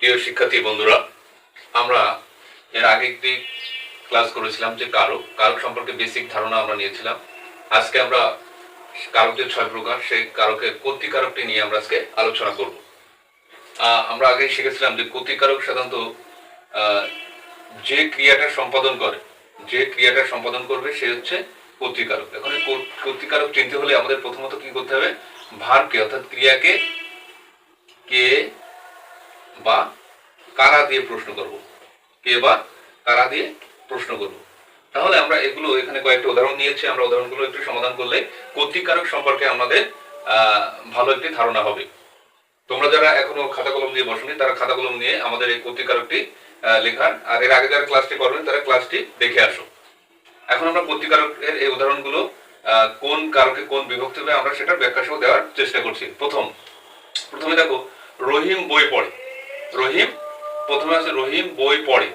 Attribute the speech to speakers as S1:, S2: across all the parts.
S1: প্রিয় শিক্ষার্থী বন্ধুরা, আমরা এর আগে একটি ক্লাস করেছিলাম যে কারক কারক সম্পর্কে বেসিক ধারণা আমরা নিয়েছিলাম। আজকে আমরা কারকের ছয় প্রকার, সেই কারকের কর্তিকারকটি নিয়ে আমরা আজকে আলোচনা করব। আমরা আগে শিখেছিলাম যে কর্তিকারক সাধারণত যে ক্রিয়াটা সম্পাদন করে, যে ক্রিয়াটা সম্পাদন করবে সে হচ্ছে কর্তিকারক এখন কর্তিকারক চিনতে হলে আমাদের প্রথমত কি করতে হবে? ভারকে, অর্থাৎ ক্রিয়াকে কে বা কারা দিয়ে প্রশ্ন করব? কে বা কারা দিয়ে প্রশ্ন করব? তাহলে আমরা এগুলো এখানে কয়েকটি উদাহরণ নিয়েছি, আমরা উদাহরণগুলো একটু সমাধান করলে কর্তৃকারক সম্পর্কে আমাদের ভালো একটি ধারণা হবে। তোমরা যারা এখনও খাতা কলম দিয়ে বসনি, তারা খাতা কলম নিয়ে আমাদের এই কর্তৃকারকটি লেখান আর এর আগে যারা ক্লাসটি করবেন তারা ক্লাসটি দেখে আসো। এখন আমরা কর্তৃকারকের এই উদাহরণগুলো কোন কারকে কোন বিভক্তি হবে আমরা সেটার ব্যাখ্যা সহ দেওয়ার চেষ্টা করছি। প্রথম, প্রথমে দেখো, রহিম বই পড়ে। রহিম, প্রথমে আছে রহিম, বই পড়ে।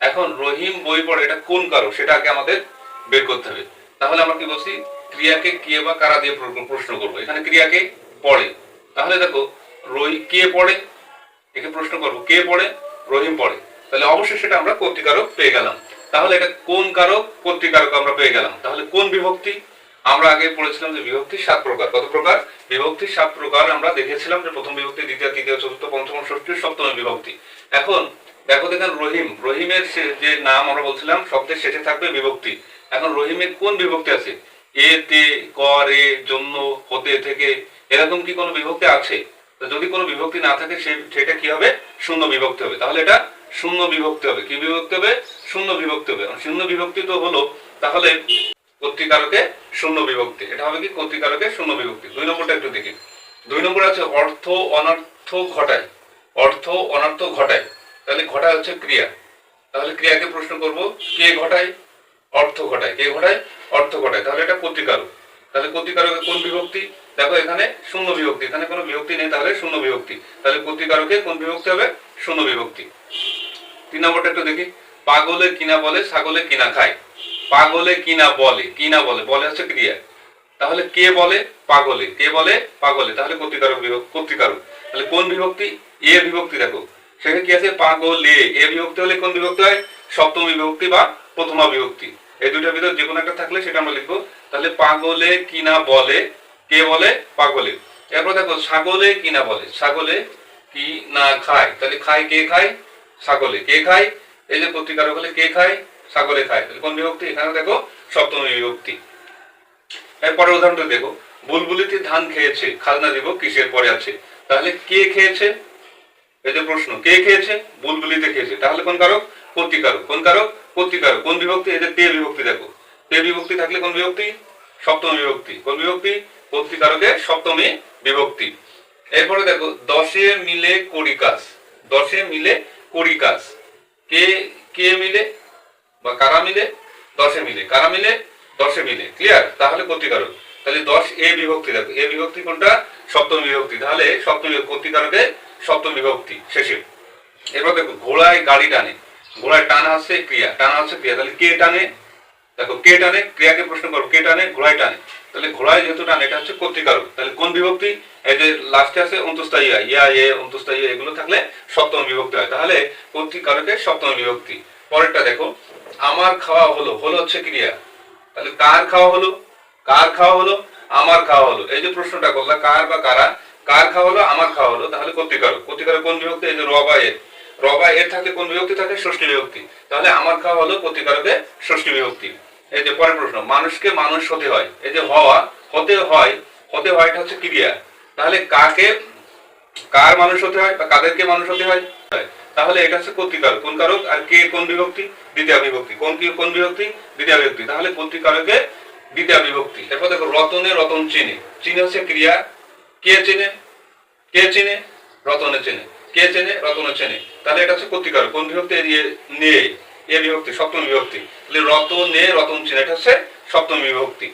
S1: এখন রহিম বই পড়ে, এটা কোন কারক? সেটা আগে আমাদের বের করতে হবে। তাহলে আমরা কি বলছি ক্রিয়াকে কে বা কারা দিয়ে প্রশ্ন করব। এখানে ক্রিয়াকে পড়ে। তাহলে দেখো, রহি, কে পড়ে? একে প্রশ্ন করব। কে পড়ে? রহিম পড়ে। তাহলে অবশ্যই সেটা আমরা কর্তৃকারক পেয়ে গেলাম। তাহলে এটা কোন কারক? কর্তৃকারক আমরা পেয়ে গেলাম। তাহলে কোন বিভক্তি? আমরা আগে পড়েছিলাম যে বিভক্তি সাত প্রকার। কত প্রকার? বিভক্তি সাত প্রকার আমরা দেখেছিলাম যে প্রথম বিভক্তি, দ্বিতীয়, তৃতীয়, চতুর্থ, পঞ্চম, ষষ্ঠী, সপ্তম বিভক্তি। এখন দেখো দেখেন রহিম, রহিমের যে নাম আমরা বলছিলাম শব্দের শেষে থাকবে বিভক্তি। এখন রহিমের কোন বিভক্তি আছে? এ, তে করে জন্য, হতে, থেকে, এরকম কি কোনো বিভক্তি আছে? যদি কোনো বিভক্তি না থাকে সেটা কি হবে? শূন্য বিভক্তি হবে। তাহলে এটা শূন্য বিভক্তি হবে। কি বিভক্তি হবে? শূন্য বিভক্তি হবে। শূন্য বিভক্তি তো হলো, তাহলে কর্তৃকারকে শূন্য বিভক্তি। এটা হবে কি? কর্তৃকারকে শূন্য বিভক্তি। দুই নম্বরটা একটু দেখি। দুই নম্বর আছে অর্থ অনর্থ ঘটায়। অর্থ অনর্থ ঘটায়। তাহলে ঘটায় হচ্ছে ক্রিয়া। তাহলে ক্রিয়াকে প্রশ্ন করব, কে ঘটায়? অর্থ ঘটায়। কে ঘটায়? অর্থ ঘটায়। তাহলে এটা কর্তৃকারক তাহলে কর্তৃকারকের কোন বিভক্তি? দেখো এখানে শূন্য বিভক্তি। এখানে কোনো বিভক্তি নেই, তাহলে শূন্য বিভক্তি। তাহলে কর্তৃকারকে কোন বিভক্তি হবে? শূন্য বিভক্তি। তিন নম্বরটা একটু দেখি। পাগলে কিনা বলে, ছাগলে কিনা খায়। পাগলে কিনা বলে কিনা বলে বলে হচ্ছে ক্রিয়া। তাহলে কে বলে? পাগলে। কে বলে? পাগলে। তাহলে কর্তৃকারক বিভক্তি, কর্তৃকারক। তাহলে কোন বিভক্তি? এ বিভক্তি, দেখো। সেখানে কি আছে? পাগলে। এ বিভক্তি হলে কোন বিভক্তি হয়? সপ্তম বিভক্তি বা প্রথমা বিভক্তি। এই দুইটার ভিতর যে কোনো একটা থাকলে সেটা আমরা লিখব। তাহলে পাগলে কিনা বলে, কে বলে? পাগলে। এরপর দেখো, ছাগলে কিনা বলে। ছাগলে কি না খায়। তাহলে খায় কে খায়? ছাগলে। কে খায়? এই যে প্রতিকারক হলে কে খায়? ছাগলে খায়। তাহলে কোন বিভক্তি? এখানে দেখো সপ্তম বিভক্তি। এরপরে উদাহরণটা দেখো বুলবুলিতে ধান খেয়েছে, খাজনা দিব, কিসের পরে আছে? তাহলে কে খেয়েছে? এই যে প্রশ্ন, কে খেয়েছে? বুলবুলিতে খেয়েছে। তাহলে কোন কারক? কর্তৃকারক কোন কারক? কর্তৃকারক কোন বিভক্তি? এই যে তে বিভক্তি দেখো। তে বিভক্তি থাকলে কোন বিভক্তি? সপ্তম বিভক্তি। কোন বিভক্তি? কর্তৃকারকের সপ্তমী বিভক্তি। এরপরে দেখো, দশে মিলে করি কাজ দশে মিলে করি কাজ কে কে মিলে? বা কারা মিলে? দশে মিলে। কারা মিলে? দশে মিলে। ক্লিয়ার তাহলে কর্তৃকারক। তাহলে দশ এ বিভক্তি দেখো। এ বিভক্তি কোনটা? সপ্তম বিভক্তি। তাহলে সপ্তম বিভক্তি, কর্তৃকারকে সপ্তম বিভক্তি। শেষে। এবার দেখো ঘোড়ায় গাড়ি টানে। ঘোড়ায় টানা হচ্ছে ক্রিয়া। টানা হচ্ছে ক্রিয়া। তাহলে কে টানে? দেখো কে টানে? ক্রিয়াকে প্রশ্ন করো। কে টানে? ঘোড়ায় টানে। তাহলে ঘোড়ায় যেহেতু টানে এটা হচ্ছে কর্তৃকারক। তাহলে কোন বিভক্তি? এই যে লাস্টে আছে অন্তস্থায়ী ইয়া এ অন্তস্থায়ী এগুলো থাকলে সপ্তম বিভক্তি হয়। তাহলে কর্তৃকারকের সপ্তম বিভক্তি। পরেরটা দেখো, আমার খাওয়া হলো হলো হচ্ছে ক্রিয়া। তাহলে কার খাওয়া হলো? কার খাওয়া হলো? আমার খাওয়া হলো। এই যে প্রশ্নটা করলা, কার বা কারা? কার খাওয়া হলো? আমার খাওয়া হলো। তাহলে কর্তৃকারক কর্তৃকারক কোন বিভক্তি? এই যে রবা এর। রবা এর থাকলে কোন বিভক্তি থাকে? ষষ্ঠী বিভক্তি। তাহলে আমার খাওয়া হলো কর্তৃকারকে ষষ্ঠী বিভক্তি। এই যে পরের প্রশ্ন, মানুষকে মানুষ হতে হয়। এই যে হওয়া, হতে হয় হতে হয় এটা হচ্ছে ক্রিয়া। তাহলে কাকে, কার মানুষ হতে হয় বা কাদেরকে মানুষ হতে হয়? তাহলে এটা হচ্ছে কর্তৃকারক কোন কারক আর কে কোন বিভক্তি? দ্বিতীয় বিভক্তি। কোন কি কোন বিভক্তি? দ্বিতীয় বিভক্তি। তাহলে কর্তৃকারকে দ্বিতীয় বিভক্তি। এরপর দেখো, রতনে রতন চিনে। চিনে হচ্ছে ক্রিয়া। কে চেনে? কে চেনে? রতনে চেনে। কে চেনে? রতনে চেনে। তাহলে এটা হচ্ছে কর্তৃকারক কোন বিভক্তি? নে এ বিভক্তি, সপ্তম বিভক্তি। তাহলে রতনে রতন চেনে, এটা হচ্ছে সপ্তম বিভক্তি।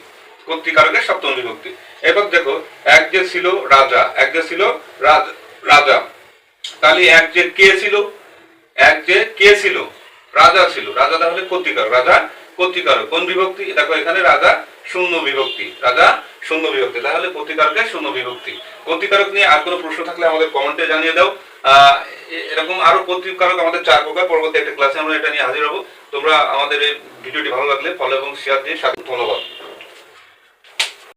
S1: কর্তৃকারকের সপ্তম বিভক্তি। এরপর দেখো, এক যে ছিল রাজা, এক যে ছিল রাজা। তাহলে এক যে কে ছিল? এক যে কে ছিল? রাজা ছিল। রাজা তাহলে কর্তৃকারক। রাজা কর্তৃকারক। কোন বিভক্তি? দেখো এখানে রাজা শূন্য বিভক্তি। রাজা শূন্য বিভক্তি। তাহলে কর্তৃকারকের শূন্য বিভক্তি। কর্তৃকারক নিয়ে আর কোনো প্রশ্ন থাকলে আমাদের কমেন্টে জানিয়ে দাও।
S2: এরকম আরও প্রতিকারক আমাদের চার প্রকার। পরবর্তী একটা ক্লাসে আমরা এটা নিয়ে হাজির হব। তোমরা আমাদের এই ভিডিওটি ভালো লাগলে ফলো এবং শেয়ার দিয়ে সাথে ধন্যবাদ।